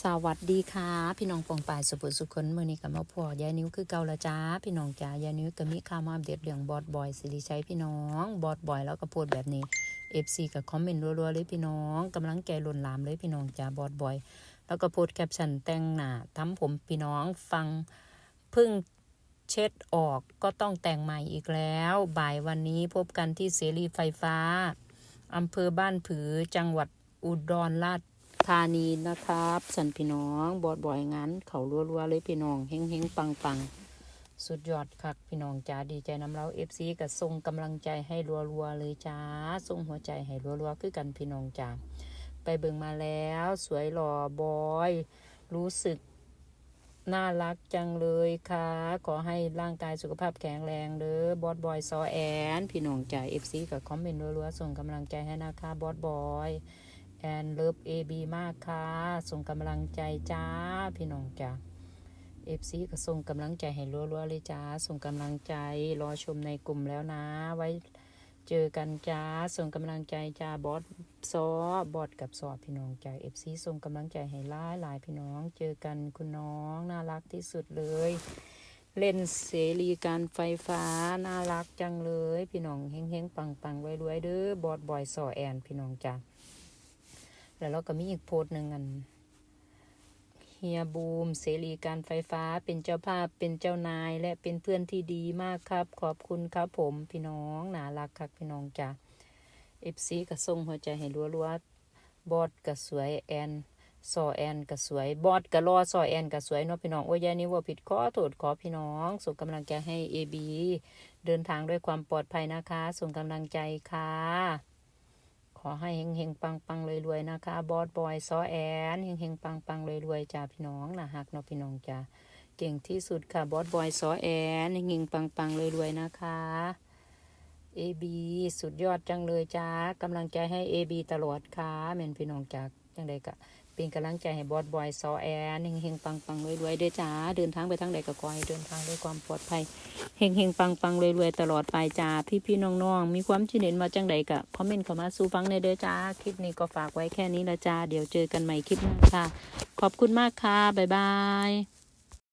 สวัสดีค่ะ พี่น้องปองปายสุภุสุคนมือนี้กับมาพอยายนิ้วคือเก่าละจ้า พี่น้องจ้ายายนิ้วก็มีข่าวมาอัปเดตเรื่องบอดบอยสิริชัยพี่น้องบอดบอยแล้วก็พูดแบบนี้ FC กับคอมเมนต์รัวๆเลยพี่น้องกำลังใจหล่นลามเลยพี่น้องจ้าบอดบอย แล้วก็โพสต์แคปชั่นแต่งหน้าทำผมพี่น้องฟังพึ่งเช็ดออกก็ต้องแต่งใหม่อีกแล้ว บ่ายวันนี้พบกันที่เสรีไฟฟ้าอำเภอบ้านผือจังหวัดอุดรราช ธานีนะครับสันพี่น้องบอดบ่อยงานเขารัวๆเลยพี่น้องเฮงเฮงปังปังสุดยอดคักพี่น้องจ้าดีใจน้ำเราเอฟซีกับส่งกำลังใจให้รัวๆเลยจ้าส่งหัวใจให้รัวๆคือกันพี่น้องจ้าไปเบิ่งมาแล้ว สวยหล่อบอย รู้สึกน่ารักจังเลยค่ะ ขอให้ร่างกายสุขภาพแข็งแรงเด้อบอสบอยซอแอน พี่น้องจ้าเอฟซีกับคอมเมนต์รัวๆส่งกำลังใจให้นะคะบอสบอย แอนเลิฟเอบีมากค่ะ ส่งกำลังใจจ้า พี่น้องจ้าเอฟซีก็ส่งกำลังใจให้รัวๆเลยจ้า ส่งกำลังใจรอชมในกลุ่มแล้วนะ ไว้เจอกันจ้า ส่งกำลังใจจ้า บอสซอบอสกับซอพี่น้องจ้าเอฟซีส่งกำลังใจให้หลายหลายพี่น้อง เจอกันคุณน้องน่ารักที่สุดเลย เล่นเสรีการไฟฟ้าน่ารักจังเลย พี่น้องเฮงๆปังๆไว้รวยเด้อบอสบอยซอแอนพี่น้องจ้า แล้วเราก็มีอีกโพสหนึ่งอันเฮียบูม เสรีการไฟฟ้าเป็นเจ้าภาพเป็นเจ้านายและเป็นเพื่อนที่ดีมากครับ ขอบคุณครับผมพี่น้อง น่ารักครับพี่น้องจ้ะเอฟซีก็ส่งหัวใจให้รัวๆบอดก็สวยแอนซอแอนก็สวย บอดก็รอซอแอนก็สวยเนาะพี่น้องโอ้ยยานี่ว่าผิดขอโทษขอพี่น้อง ส่งกำลังใจให้เอบีเดินทางด้วยความปลอดภัยนะคะ ส่งกำลังใจค่ะ ขอให้เฮงเฮงปังปังรวยรวยๆนะคะ บอสบอยซอแอนเฮงเฮงปังปังรวยรวยๆจ้าพี่น้องนะฮักเนาะพี่น้องจ้าเก่งที่สุดค่ะบอสบอยซอแอนเฮงเฮงปังปังรวยรวยๆนะคะเอบีสุดยอดจังเลยจ้ากำลังใจให้เอบีตลอดค่ะแมนพี่น้องจ้าจังใดกะ เป็นกำลังใจให้บอสบอยซอแอนเฮงเฮงปังปังรวยรวยเด้อจ้าเดินทางไปทางใดก็ขอให้เดินทางด้วยความปลอดภัยเฮงเฮงปังปังรวยรวยตลอดไปจ้าพี่พี่น้องน้องมีความชื่นเห็นมาจังใดกะคอมเมนต์เข้ามาสู้ฟังในเด้อจ้าคลิปนี้ก็ฝากไว้แค่นี้ละจ้าเดี๋ยวเจอกันใหม่คลิปหน้าค่ะ ขอบคุณมากค่ะบ๊ายบาย